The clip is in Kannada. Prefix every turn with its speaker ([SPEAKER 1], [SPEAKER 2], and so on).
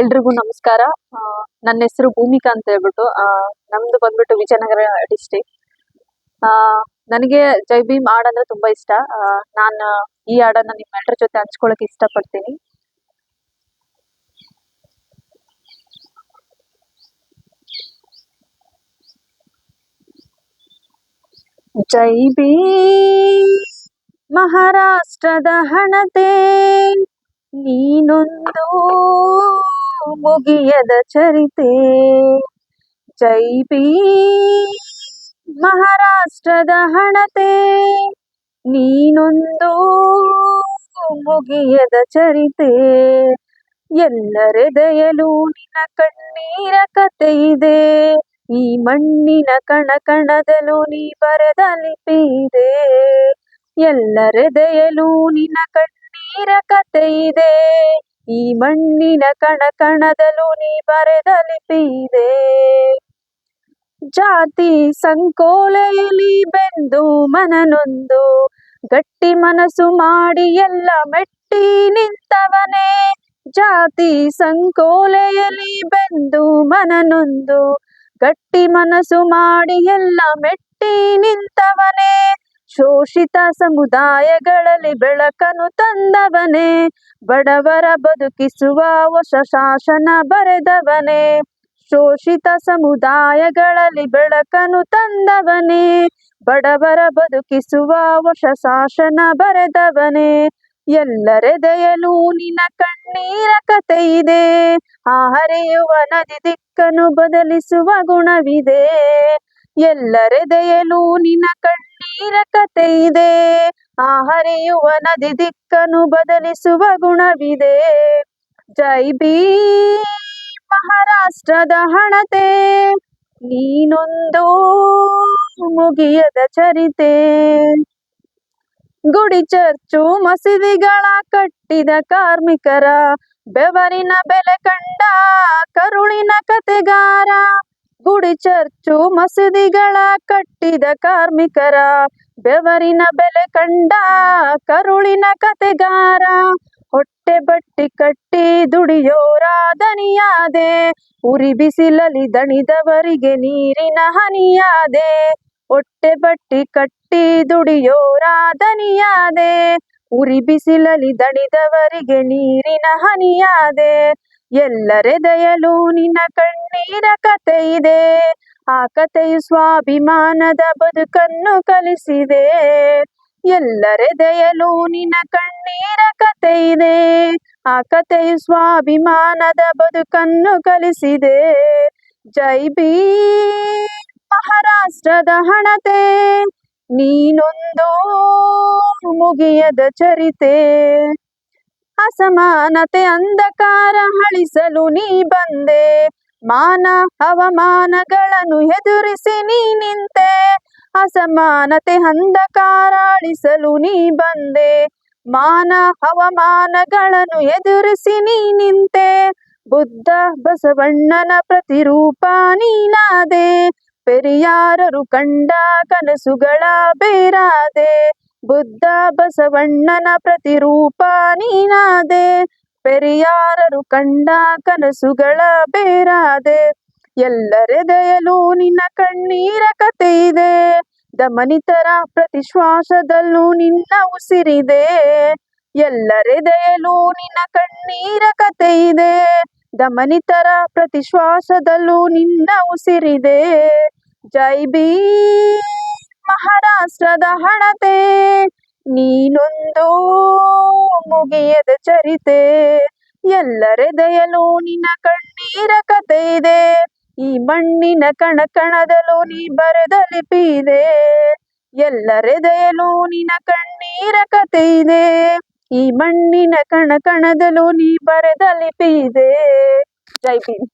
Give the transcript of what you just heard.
[SPEAKER 1] ಎಲ್ರಿಗೂ ನಮಸ್ಕಾರ. ನನ್ನ ಹೆಸರು ಭೂಮಿಕಾ ಅಂತ ಹೇಳ್ಬಿಟ್ಟು ನಮ್ದು ಬಂದ್ಬಿಟ್ಟು ವಿಜಯನಗರ ಡಿಸ್ಟಿಕ್ ನನಗೆ ಜೈ ಭೀಮ್ ಹಾಡಂದ್ರೆ ತುಂಬಾ ಇಷ್ಟ. ನಾನು ಈ ಹಾಡನ್ನ ನಿಮ್ಮೆಲ್ಲರ ಜೊತೆ ಹಂಚ್ಕೊಳಕ್ ಇಷ್ಟಪಡ್ತೀನಿ. ಜೈ ಭೀಮ್ ಮಹಾರಾಷ್ಟ್ರದ ಹಣತೆ, ನೀನೊಂದು ಮುಗಿಯದ ಚರಿತೆ. ಜೈ ಬಿ ಮಹಾರಾಷ್ಟ್ರದ ಹಣತೆ. ನೀನೊಂದು ಮುಗಿಯದ ಚರಿತೆ. ಎಲ್ಲರೆದೆಯಲು ನಿನ್ನ ಕಣ್ಣೀರ ಕತೆ ಇದೆ. ಈ ಮಣ್ಣಿನ ಕಣ ಕಣದಲು ನೀ ಬರೆದ ಲಿಪಿ ಇದೆ. ಎಲ್ಲರೆದೆಯಲು ನಿನ್ನ ಕಣ್ಣೀರ ಕತೆ ಇದೆ. ಈ ಮಣ್ಣಿನ ಕಣ ಕಣದಲ್ಲೂ ನೀ ಬರೆದ ಲಿಪಿ ಇದೆ ಜಾತಿ ಸಂಕೋಲೆಯಲ್ಲಿ ಬೆಂದು ಮನನೊಂದು, ಗಟ್ಟಿ ಮನಸ್ಸು ಮಾಡಿ ಎಲ್ಲ ಮೆಟ್ಟಿ ನಿಂತವನೇ. ಜಾತಿ ಸಂಕೋಲೆಯಲ್ಲಿ ಬೆಂದು ಮನನೊಂದು, ಗಟ್ಟಿ ಮನಸ್ಸು ಮಾಡಿ ಎಲ್ಲ ಮೆಟ್ಟಿ ನಿಂತವನೇ. ಶೋಷಿತ ಸಮುದಾಯಗಳಲ್ಲಿ ಬೆಳಕನ್ನು ತಂದವನೇ. ಬಡವರ ಬದುಕಿಸುವ ಹೊಸ ಶಾಸನ ಬರೆದವನೇ. ಶೋಷಿತ ಸಮುದಾಯಗಳಲ್ಲಿ ಬೆಳಕನ್ನು ತಂದವನೇ. ಬಡವರ ಬದುಕಿಸುವ ಹೊಸ ಶಾಸನ ಬರೆದವನೇ. ಎಲ್ಲರೆದೆಯಲು ನಿನ್ನ ಕಣ್ಣೀರ ಕತೆ ಇದೆ ಆ ಹರಿಯುವ ನದಿ ದಿಕ್ಕನ್ನು ಬದಲಿಸುವ ಗುಣವಿದೆ. ಎಲ್ಲರೆದೆಯಲು ನಿನ್ನ ಕಣ್ಣೀರ ಕತೆ ಇದೆ ಆ ಹರಿಯುವ ನದಿ ದಿಕ್ಕನ್ನು ಬದಲಿಸುವ ಗುಣವಿದೆ. ಜೈ ಬೀ ಮಹಾರಾಷ್ಟ್ರದ ಹಣತೆ. ನೀನೊಂದು ಮುಗಿಯದ ಚರಿತೆ. ಗುಡಿ ಚರ್ಚು ಮಸೀದಿಗಳ ಕಟ್ಟಿದ ಕಾರ್ಮಿಕರ ಬೆವರಿನ ಬೆಲೆ ಕಂಡ ಕರುಳಿನ ಕತೆಗಾರ. ಚರ್ಚು ಮಸೀದಿಗಳ ಕಟ್ಟಿದ ಕಾರ್ಮಿಕರ ಬೆವರಿನ ಬೆಲೆ ಕಂಡ ಕರುಳಿನ ಕತೆಗಾರ. ಹೊಟ್ಟೆ ಬಟ್ಟಿ ಕಟ್ಟಿ ದುಡಿಯೋರ ದನಿಯಾದೆ ಉರಿ ಬಿಸಿಲಲ್ಲಿ ದಣಿದವರಿಗೆ ನೀರಿನ ಹನಿಯಾದೆ. ಹೊಟ್ಟೆ ಬಟ್ಟಿ ಕಟ್ಟಿ ದುಡಿಯೋರ ದನಿಯಾದೆ ಉರಿ ಬಿಸಿಲಲ್ಲಿ ದಣಿದವರಿಗೆ ನೀರಿನ ಹನಿಯಾದೆ ಎಲ್ಲರೆದೆಯಲು ನಿನ್ನ ಕಣ್ಣೀರ ಕತೆ ಇದೆ ಆ ಕಥೆಯು ಸ್ವಾಭಿಮಾನದ ಬದುಕನ್ನು ಕಲಿಸಿದೆ. ಎಲ್ಲರೆದೆಯಲು ನಿನ್ನ ಕಣ್ಣೀರ ಕತೆ ಇದೆ ಆ ಕಥೆಯು ಸ್ವಾಭಿಮಾನದ ಬದುಕನ್ನು ಕಲಿಸಿದೆ. ಜೈ ಬೀ ಮಹಾರಾಷ್ಟ್ರದ ಹಣತೆ, ನೀನೊಂದು ಮುಗಿಯದ ಚರಿತೆ. ಅಸಮಾನತೆ ಅಂಧಕಾರ ಅಳಿಸಲು ನೀ ಬಂದೆ. ಮಾನ ಅವಮಾನಗಳನ್ನು ಎದುರಿಸಿ ನೀ ನಿಂತೆ. ಅಸಮಾನತೆ ಅಂಧಕಾರ ಅಳಿಸಲು ನೀ ಬಂದೆ. ಮಾನ ಅವಮಾನಗಳನ್ನು ಎದುರಿಸಿ ನೀ ನಿಂತೆ. ಬುದ್ಧ ಬಸವಣ್ಣನ ಪ್ರತಿರೂಪ ನೀನಾದೆ. ಪೆರಿಯಾರರು ಕಂಡ ಕನಸುಗಳ ಬೇರಾದೆ. ಬುದ್ಧ ಬಸವಣ್ಣನ ಪ್ರತಿರೂಪ ನೀನಾದೆ, ಪೆರಿಯಾರರು ಕಂಡ ಕನಸುಗಳ ಬೇರಾದೆ ಎಲ್ಲರೆದೆಯಲು ನಿನ್ನ ಕಣ್ಣೀರ ಕತೆ ಇದೆ ದಮನಿತರ ಪ್ರತಿಶ್ವಾಸದಲ್ಲೂ ನಿನ್ನ ಉಸಿರಿದೆ ಎಲ್ಲರೆದೆಯಲು ನಿನ್ನ ಕಣ್ಣೀರ ಕತೆ ಇದೆ ದಮನಿತರ ಪ್ರತಿಶ್ವಾಸದಲ್ಲೂ ನಿನ್ನ ಉಸಿರಿದೆ, ಜೈ ಬೀ ಮಹಾರಾಷ್ಟ್ರದ ಹಣತೆ. ನೀನೊಂದು ಮುಗಿಯದ ಚರಿತೆ ಎಲ್ಲರೆದೆಯಲು ನಿನ್ನ ಕಣ್ಣೀರ ಕತೆ ಇದೆ ಈ ಮಣ್ಣಿನ ಕಣ ಕಣದಲು ನೀ ಬರೆದ ಲಿಪಿ ಇದೆ ಎಲ್ಲರೆದೆಯಲು ನಿನ್ನ ಕಣ್ಣೀರ ಕತೆ ಇದೆ ಈ ಮಣ್ಣಿನ ಕಣ ಕಣದಲು ನೀ ಬರೆದ ಲಿಪಿ ಜೈ ಭೀಮ್.